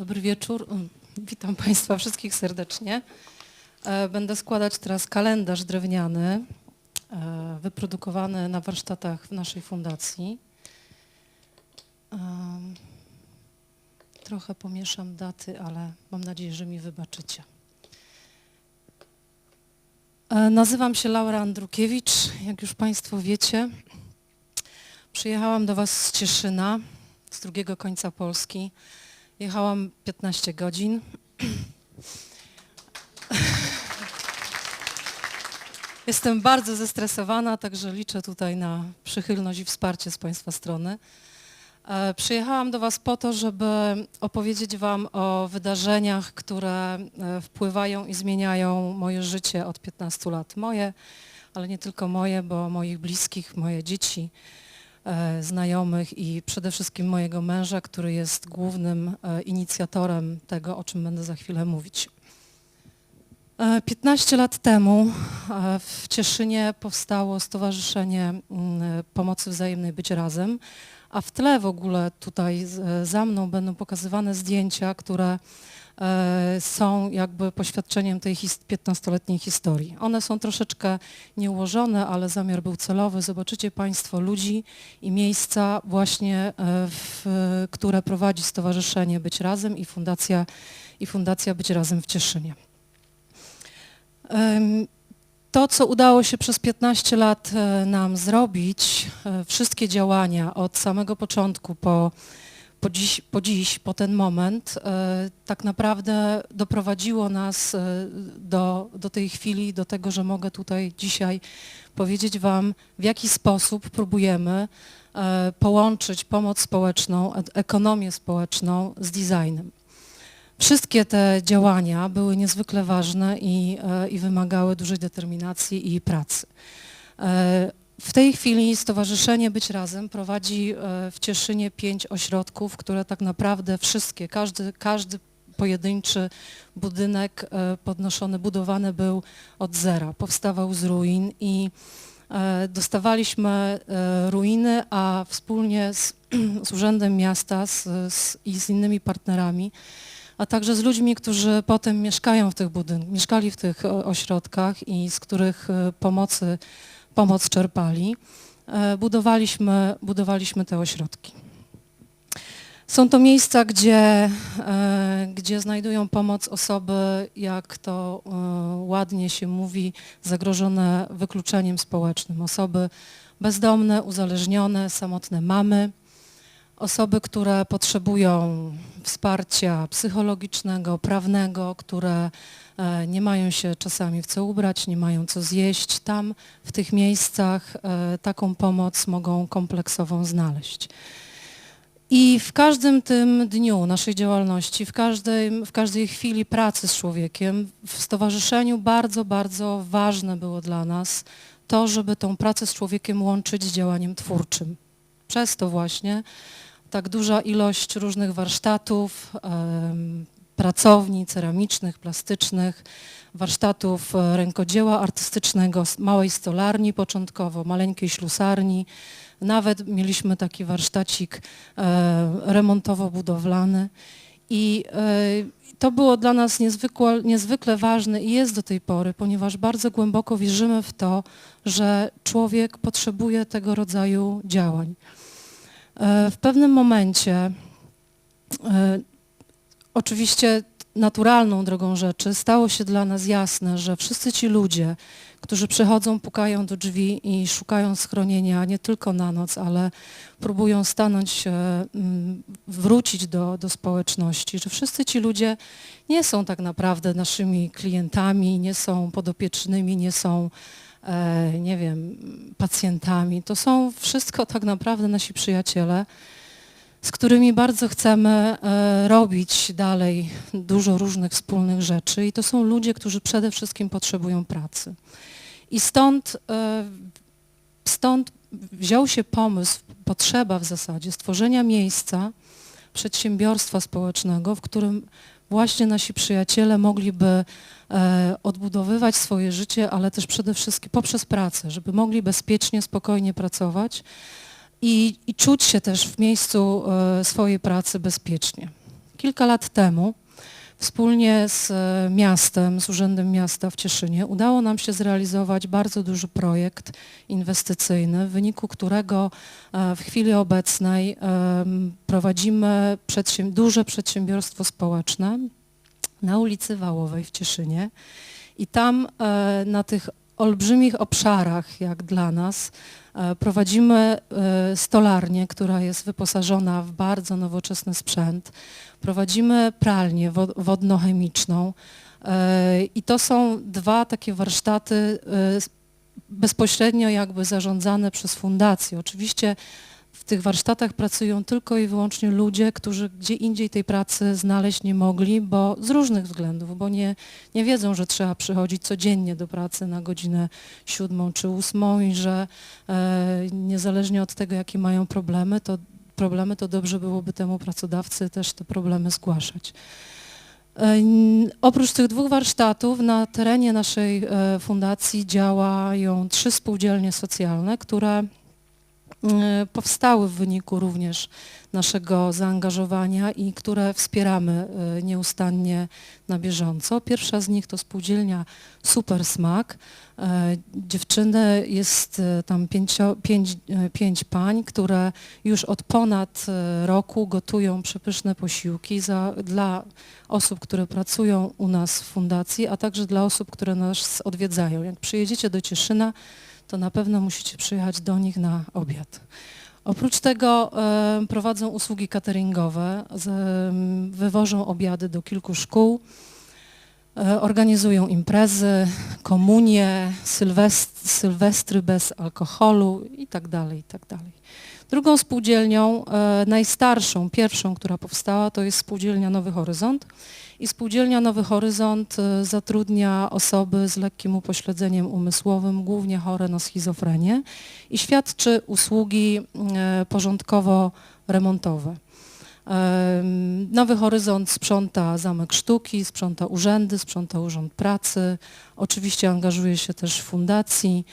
Dobry wieczór. Mm, Witam Państwa wszystkich serdecznie. E, Będę składać teraz kalendarz drewniany, e, wyprodukowany na warsztatach w naszej fundacji. Trochę pomieszam daty, ale mam nadzieję, że mi wybaczycie. E, Nazywam się Laura Andrukiewicz, jak już Państwo wiecie. Przyjechałam do Was z Cieszyna, z drugiego końca Polski. Jechałam 15 godzin. Jestem bardzo zestresowana, także liczę tutaj na przychylność i wsparcie z Państwa strony. E, Przyjechałam do Was po to, żeby opowiedzieć Wam o wydarzeniach, które e, wpływają i zmieniają moje życie od 15 lat. Moje, ale nie tylko moje, bo moich bliskich, moje dzieci, znajomych i przede wszystkim mojego męża, który jest głównym e, inicjatorem tego, o czym będę za chwilę mówić. E, 15 lat temu e, w Cieszynie powstało Stowarzyszenie mm, Pomocy Wzajemnej Być Razem, a w tle w ogóle tutaj za mną będą pokazywane zdjęcia, które e, są jakby poświadczeniem tej his- 15-letniej historii. One są troszeczkę nieułożone, ale zamiar był celowy. Zobaczycie Państwo ludzi i miejsca właśnie, e, w, które prowadzi Stowarzyszenie Być Razem i Fundacja, i Fundacja Być Razem w Cieszynie. To, co udało się przez 15 lat e, nam zrobić, e, wszystkie działania od samego początku po, po, dziś, po dziś, po ten moment, e, tak naprawdę doprowadziło nas e, do, do tej chwili, do tego, że mogę tutaj dzisiaj powiedzieć Wam, w jaki sposób próbujemy e, połączyć pomoc społeczną, ekonomię społeczną z designem. Wszystkie te działania były niezwykle ważne i, i wymagały dużej determinacji i pracy. W tej chwili Stowarzyszenie Być Razem prowadzi e, w Cieszynie pięć ośrodków, które tak naprawdę wszystkie, każdy, każdy pojedynczy budynek e, podnoszony, budowany był od zera, powstawał z ruin i e, dostawaliśmy ruiny, a wspólnie z, z Urzędem Miasta z, z, i z innymi partnerami a także z ludźmi, którzy potem mieszkają w tych budynkach, mieszkali w tych ośrodkach i z których pomocy, pomoc czerpali, e, budowaliśmy, budowaliśmy te ośrodki. Są to miejsca, gdzie, e, gdzie znajdują pomoc osoby, jak to e, ładnie się mówi, zagrożone wykluczeniem społecznym. Osoby bezdomne, uzależnione, samotne mamy, osoby, które potrzebują wsparcia psychologicznego, prawnego, które e, nie mają się czasami w co ubrać, nie mają co zjeść. Tam, w tych miejscach, e, taką pomoc mogą kompleksową znaleźć. I w każdym tym dniu naszej działalności, w każdej, w każdej chwili pracy z człowiekiem, w stowarzyszeniu bardzo, bardzo ważne było dla nas to, żeby tą pracę z człowiekiem łączyć z działaniem twórczym. Przez to właśnie tak duża ilość różnych warsztatów, pracowni ceramicznych, plastycznych, warsztatów e, rękodzieła artystycznego, małej stolarni początkowo, maleńkiej ślusarni. Nawet mieliśmy taki warsztacik e, remontowo-budowlany. I e, to było dla nas niezwykle, niezwykle ważne i jest do tej pory, ponieważ bardzo głęboko wierzymy w to, że człowiek potrzebuje tego rodzaju działań. E, W pewnym momencie, e, oczywiście naturalną drogą rzeczy, stało się dla nas jasne, że wszyscy ci ludzie, którzy przychodzą, pukają do drzwi i szukają schronienia nie tylko na noc, ale próbują stanąć, mm, wrócić do, do społeczności, że wszyscy ci ludzie nie są tak naprawdę naszymi klientami, nie są podopiecznymi, nie są nie wiem, pacjentami. To są wszystko tak naprawdę nasi przyjaciele, z którymi bardzo chcemy e, robić dalej dużo różnych wspólnych rzeczy i to są ludzie, którzy przede wszystkim potrzebują pracy. I stąd, e, stąd wziął się pomysł, potrzeba w zasadzie stworzenia miejsca, przedsiębiorstwa społecznego, w którym właśnie nasi przyjaciele mogliby e, odbudowywać swoje życie, ale też przede wszystkim poprzez pracę, żeby mogli bezpiecznie, spokojnie pracować i, i czuć się też w miejscu e, swojej pracy bezpiecznie. Kilka lat temu wspólnie z e, miastem, z Urzędem Miasta w Cieszynie udało nam się zrealizować bardzo duży projekt inwestycyjny, w wyniku którego e, w chwili obecnej prowadzimy duże przedsiębiorstwo społeczne na ulicy Wałowej w Cieszynie. I tam e, na tych olbrzymich obszarach, jak dla nas, e, prowadzimy e, stolarnię, która jest wyposażona w bardzo nowoczesny sprzęt. Prowadzimy pralnię wo- wodno-chemiczną e, i to są dwa takie warsztaty bezpośrednio jakby zarządzane przez fundację. Oczywiście w tych warsztatach pracują tylko i wyłącznie ludzie, którzy gdzie indziej tej pracy znaleźć nie mogli, bo z różnych względów, bo nie, nie wiedzą, że trzeba przychodzić codziennie do pracy na godzinę siódmą czy ósmą i że e, niezależnie od tego, jakie mają problemy, to problemy, to dobrze byłoby temu pracodawcy też te problemy zgłaszać. E, Oprócz tych dwóch warsztatów na terenie naszej e, fundacji działają trzy spółdzielnie socjalne, które powstały w wyniku również naszego zaangażowania i które wspieramy e, nieustannie na bieżąco. Pierwsza z nich to spółdzielnia Super Smak. E, Dziewczyny jest tam pięcio, pięć, pięć pań, które już od ponad roku gotują przepyszne posiłki za, dla osób, które pracują u nas w fundacji, a także dla osób, które nas odwiedzają. Jak przyjedziecie do Cieszyna, to na pewno musicie przyjechać do nich na obiad. Oprócz tego prowadzą usługi cateringowe, wywożą obiady do kilku szkół, e, organizują imprezy, komunie, sylwest, sylwestry bez alkoholu i tak Drugą spółdzielnią, e, najstarszą, pierwszą, która powstała, to jest spółdzielnia Nowy Horyzont. I spółdzielnia Nowy Horyzont e, zatrudnia osoby z lekkim upośledzeniem umysłowym, głównie chore na schizofrenię i świadczy usługi e, porządkowo-remontowe. Nowy Horyzont sprząta Zamek Sztuki, sprząta urzędy, sprząta Urząd Pracy, oczywiście angażuje się też w fundacji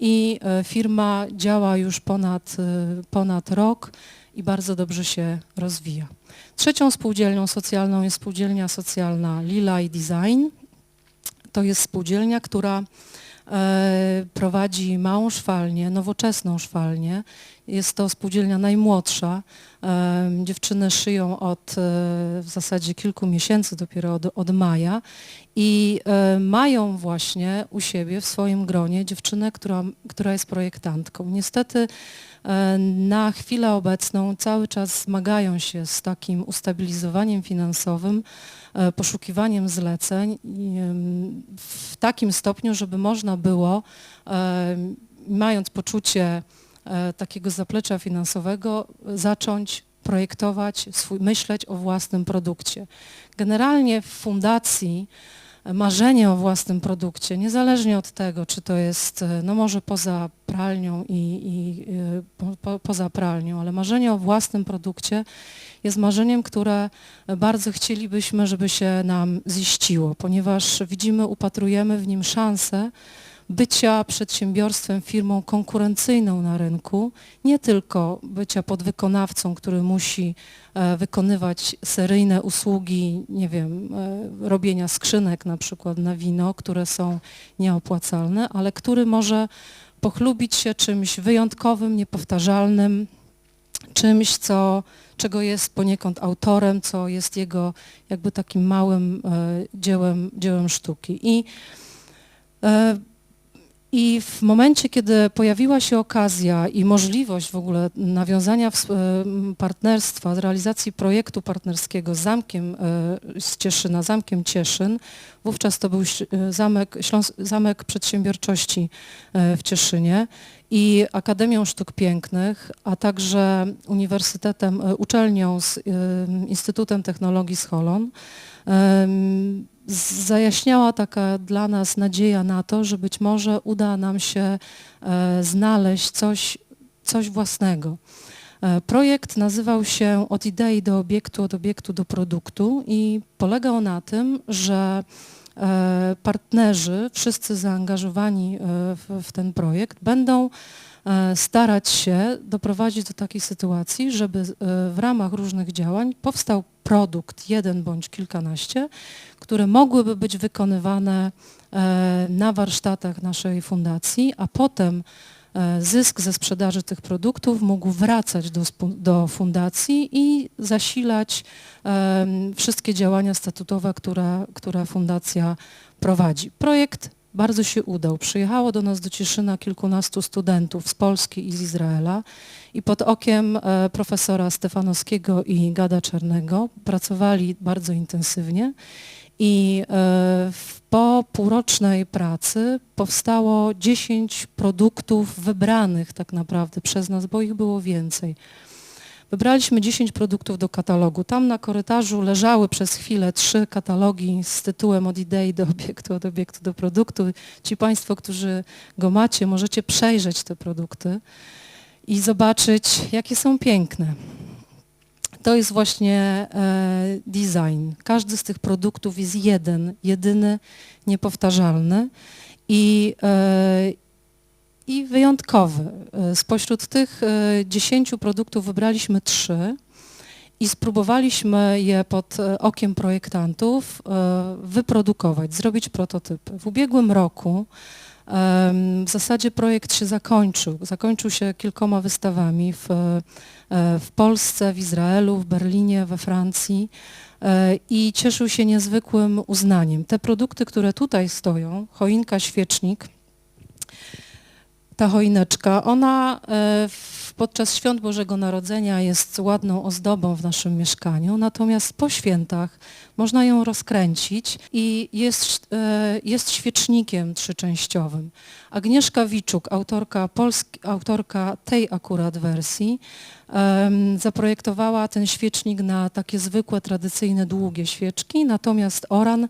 i e, firma działa już ponad, e, ponad rok i bardzo dobrze się rozwija. Trzecią spółdzielnią socjalną jest spółdzielnia socjalna Lila i Design. To jest spółdzielnia, która prowadzi małą szwalnię, nowoczesną szwalnię. Jest to spółdzielnia najmłodsza. E, dziewczyny szyją od e, w zasadzie kilku miesięcy, dopiero od, od maja i e, mają właśnie u siebie w swoim gronie dziewczynę, która, która jest projektantką. Niestety e, na chwilę obecną cały czas zmagają się z takim ustabilizowaniem finansowym, e, poszukiwaniem zleceń w takim stopniu, żeby można było, e, mając poczucie e, takiego zaplecza finansowego, zacząć projektować, swój, myśleć o własnym produkcie. Generalnie w fundacji marzenie o własnym produkcie, niezależnie od tego, czy to jest, e, no może poza pralnią i, i e, po, po, poza pralnią, ale marzenie o własnym produkcie jest marzeniem, które bardzo chcielibyśmy, żeby się nam ziściło, ponieważ widzimy, upatrujemy w nim szansę bycia przedsiębiorstwem, firmą konkurencyjną na rynku, nie tylko bycia podwykonawcą, który musi e, wykonywać seryjne usługi, nie wiem, e, robienia skrzynek na przykład na wino, które są nieopłacalne, ale który może pochlubić się czymś wyjątkowym, niepowtarzalnym, czymś, co, czego jest poniekąd autorem, co jest jego jakby takim małym e, dziełem, dziełem sztuki. I i w momencie, kiedy pojawiła się okazja i możliwość w ogóle nawiązania em, partnerstwa, realizacji projektu partnerskiego z Zamkiem e, z Cieszyna, Zamkiem Cieszyn, wówczas to był e, Zamek, Zamek Przedsiębiorczości e, w Cieszynie i Akademią Sztuk Pięknych, a także Uniwersytetem, e, uczelnią z e, Instytutem Technologii z Holon, zajaśniała taka dla nas nadzieja na to, że być może uda nam się e, znaleźć coś, coś własnego. E, Projekt nazywał się Od idei do obiektu, od obiektu do produktu i polegał na tym, że e, partnerzy, wszyscy zaangażowani w, ten projekt, będą starać się doprowadzić do takiej sytuacji, żeby w ramach różnych działań powstał produkt, jeden bądź kilkanaście, które mogłyby być wykonywane e, na warsztatach naszej fundacji, a potem e, zysk ze sprzedaży tych produktów mógł wracać do, do fundacji i zasilać em, wszystkie działania statutowe, które, które fundacja prowadzi. Projekt bardzo się udał. Przyjechało do nas do Cieszyna kilkunastu studentów z Polski i z Izraela i pod okiem e, profesora Stefanowskiego i Gada Czarnego pracowali bardzo intensywnie i e, po półrocznej pracy powstało 10 produktów wybranych tak naprawdę przez nas, bo ich było więcej. Wybraliśmy 10 produktów do katalogu. Tam na korytarzu leżały przez chwilę trzy katalogi z tytułem od idei do obiektu, od obiektu do produktu. Ci Państwo, którzy go macie, możecie przejrzeć te produkty i zobaczyć, jakie są piękne. To jest właśnie e, design. Każdy z tych produktów jest jeden, jedyny, niepowtarzalny i, e, i wyjątkowy. E, Spośród tych e, 10 produktów wybraliśmy trzy i spróbowaliśmy je pod e, okiem projektantów wyprodukować, zrobić prototypy. W ubiegłym roku w zasadzie projekt się zakończył. Zakończył się kilkoma wystawami w, w Polsce, w Izraelu, w Berlinie, we Francji i cieszył się niezwykłym uznaniem. Te produkty, które tutaj stoją, choinka, świecznik, ta choineczka, ona e, podczas świąt Bożego Narodzenia jest ładną ozdobą w naszym mieszkaniu, natomiast po świętach można ją rozkręcić i jest, e, jest świecznikiem trzyczęściowym. Agnieszka Wiczuk, autorka, polski, autorka tej akurat wersji, zaprojektowała ten świecznik na takie zwykłe, tradycyjne, długie świeczki, natomiast Oran,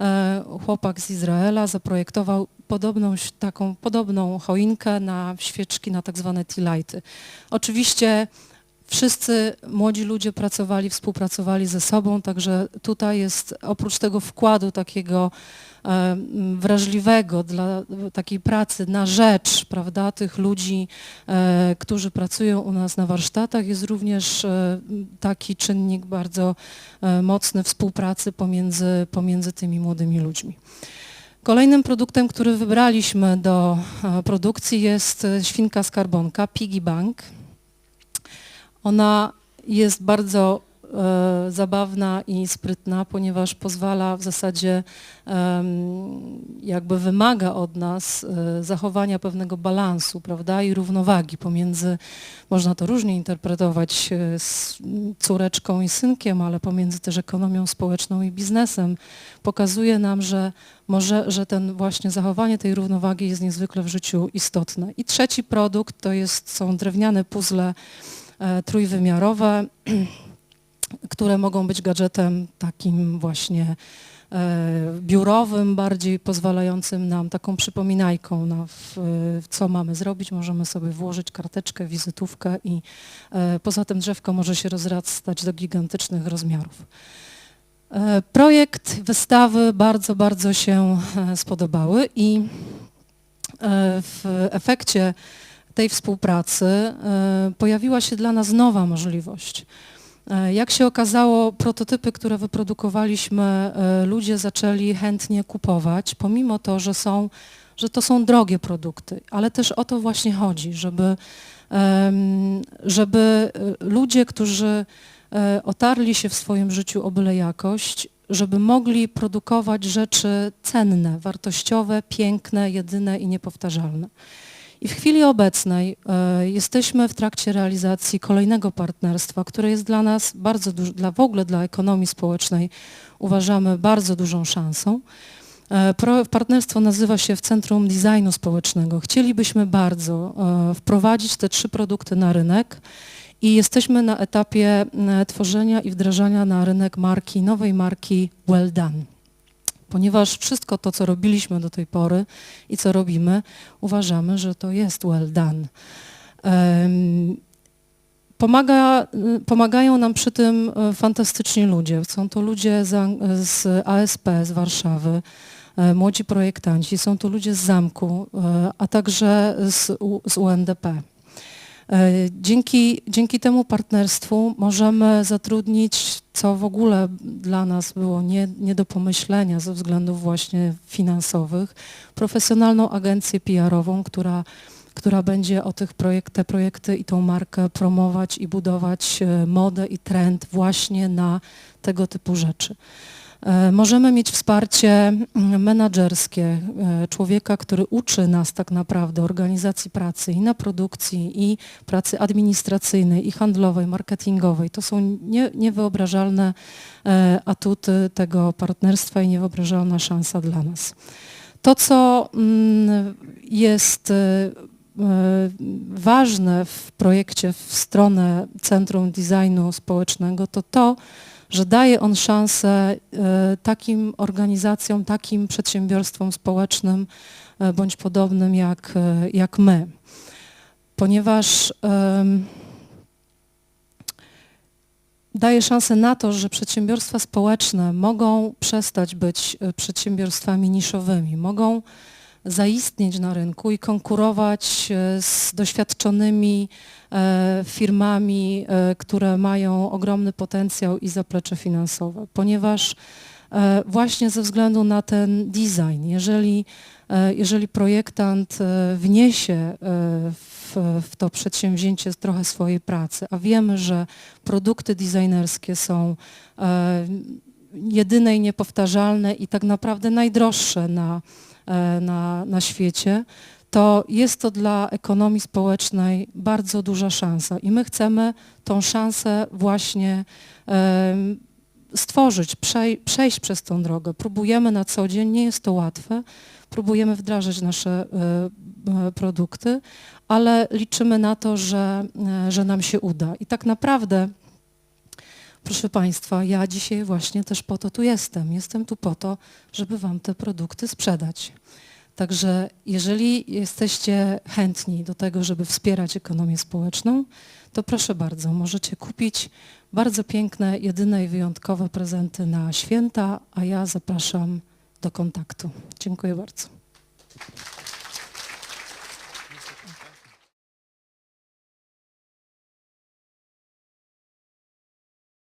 e, chłopak z Izraela, zaprojektował podobną, taką podobną choinkę na świeczki, na tak zwane tea lighty. Oczywiście wszyscy młodzi ludzie pracowali, współpracowali ze sobą, także tutaj jest oprócz tego wkładu takiego wrażliwego dla takiej pracy na rzecz prawda, tych ludzi, e, którzy pracują u nas na warsztatach, jest również e, taki czynnik bardzo e, mocny współpracy pomiędzy, pomiędzy tymi młodymi ludźmi. Kolejnym produktem, który wybraliśmy do e, produkcji jest e, świnka skarbonka Piggy Bank. Ona jest bardzo zabawna i sprytna, ponieważ pozwala w zasadzie jakby wymaga od nas e, zachowania pewnego balansu, prawda, i równowagi pomiędzy, można to różnie interpretować e, z córeczką i synkiem, ale pomiędzy też ekonomią społeczną i biznesem. Pokazuje nam, że może, że ten właśnie zachowanie tej równowagi jest niezwykle w życiu istotne. I trzeci produkt to jest, są drewniane puzzle e, trójwymiarowe, które mogą być gadżetem takim właśnie e, biurowym, bardziej pozwalającym nam taką przypominajką, na w, w co mamy zrobić. Możemy sobie włożyć karteczkę, wizytówkę i e, poza tym drzewko może się rozrastać do gigantycznych rozmiarów. E, Projekt wystawy bardzo, bardzo się spodobały i w efekcie tej współpracy pojawiła się dla nas nowa możliwość. E, Jak się okazało, prototypy, które wyprodukowaliśmy, e, ludzie zaczęli chętnie kupować, pomimo to, że, są, że to są drogie produkty, ale też o to właśnie chodzi, żeby, żeby e, ludzie, którzy otarli się w swoim życiu o byle jakość, żeby mogli produkować rzeczy cenne, wartościowe, piękne, jedyne i niepowtarzalne. I w chwili obecnej e, jesteśmy w trakcie realizacji kolejnego partnerstwa, które jest dla nas bardzo duż, dla w ogóle dla ekonomii społecznej uważamy bardzo dużą szansą. E, partnerstwo nazywa się w Centrum Designu Społecznego. Chcielibyśmy bardzo e, wprowadzić te trzy produkty na rynek i jesteśmy na etapie tworzenia i wdrażania na rynek marki, nowej marki Well Done. Ponieważ wszystko to, co robiliśmy do tej pory i co robimy, uważamy, że to jest well done. Pomaga, y, pomagają nam przy tym e, fantastyczni ludzie. Są to ludzie za- z ASP z Warszawy, e, młodzi projektanci, są to ludzie z zamku, e, a także z, z UNDP. E, Dzięki, dzięki temu partnerstwu możemy zatrudnić, co w ogóle dla nas było nie, nie do pomyślenia ze względów właśnie finansowych, profesjonalną agencję PR-ową, która, która będzie o tych projekt, te projekty i tą markę promować i budować e, modę i trend właśnie na tego typu rzeczy. E, Możemy mieć wsparcie mm, menedżerskie e, człowieka, który uczy nas tak naprawdę organizacji pracy i na produkcji, i pracy administracyjnej, i handlowej, marketingowej. To są nie, niewyobrażalne e, atuty tego partnerstwa i niewyobrażalna szansa dla nas. To, co mm, jest ważne w projekcie w stronę Centrum Designu Społecznego, to to, że daje on szansę e, takim organizacjom, takim przedsiębiorstwom społecznym e, bądź podobnym jak, e, jak my. Ponieważ daje szansę na to, że przedsiębiorstwa społeczne mogą przestać być przedsiębiorstwami niszowymi, mogą zaistnieć na rynku i konkurować e, z doświadczonymi e, firmami, e, które mają ogromny potencjał i zaplecze finansowe, ponieważ właśnie ze względu na ten design, jeżeli, jeżeli projektant wniesie w, w to przedsięwzięcie trochę swojej pracy, a wiemy, że produkty designerskie są jedyne i niepowtarzalne i tak naprawdę najdroższe na, na, na świecie, to jest to dla ekonomii społecznej bardzo duża szansa i my chcemy tą szansę właśnie em, stworzyć, przej, przejść przez tą drogę. Próbujemy na co dzień, nie jest to łatwe, próbujemy wdrażać nasze e, e, produkty, ale liczymy na to, że, e, że nam się uda. I tak naprawdę, proszę Państwa, ja dzisiaj właśnie też po to tu jestem. Jestem tu po to, żeby Wam te produkty sprzedać. Także jeżeli jesteście chętni do tego, żeby wspierać ekonomię społeczną, to proszę bardzo, możecie kupić bardzo piękne, jedyne i wyjątkowe prezenty na święta, a ja zapraszam do kontaktu. Dziękuję bardzo.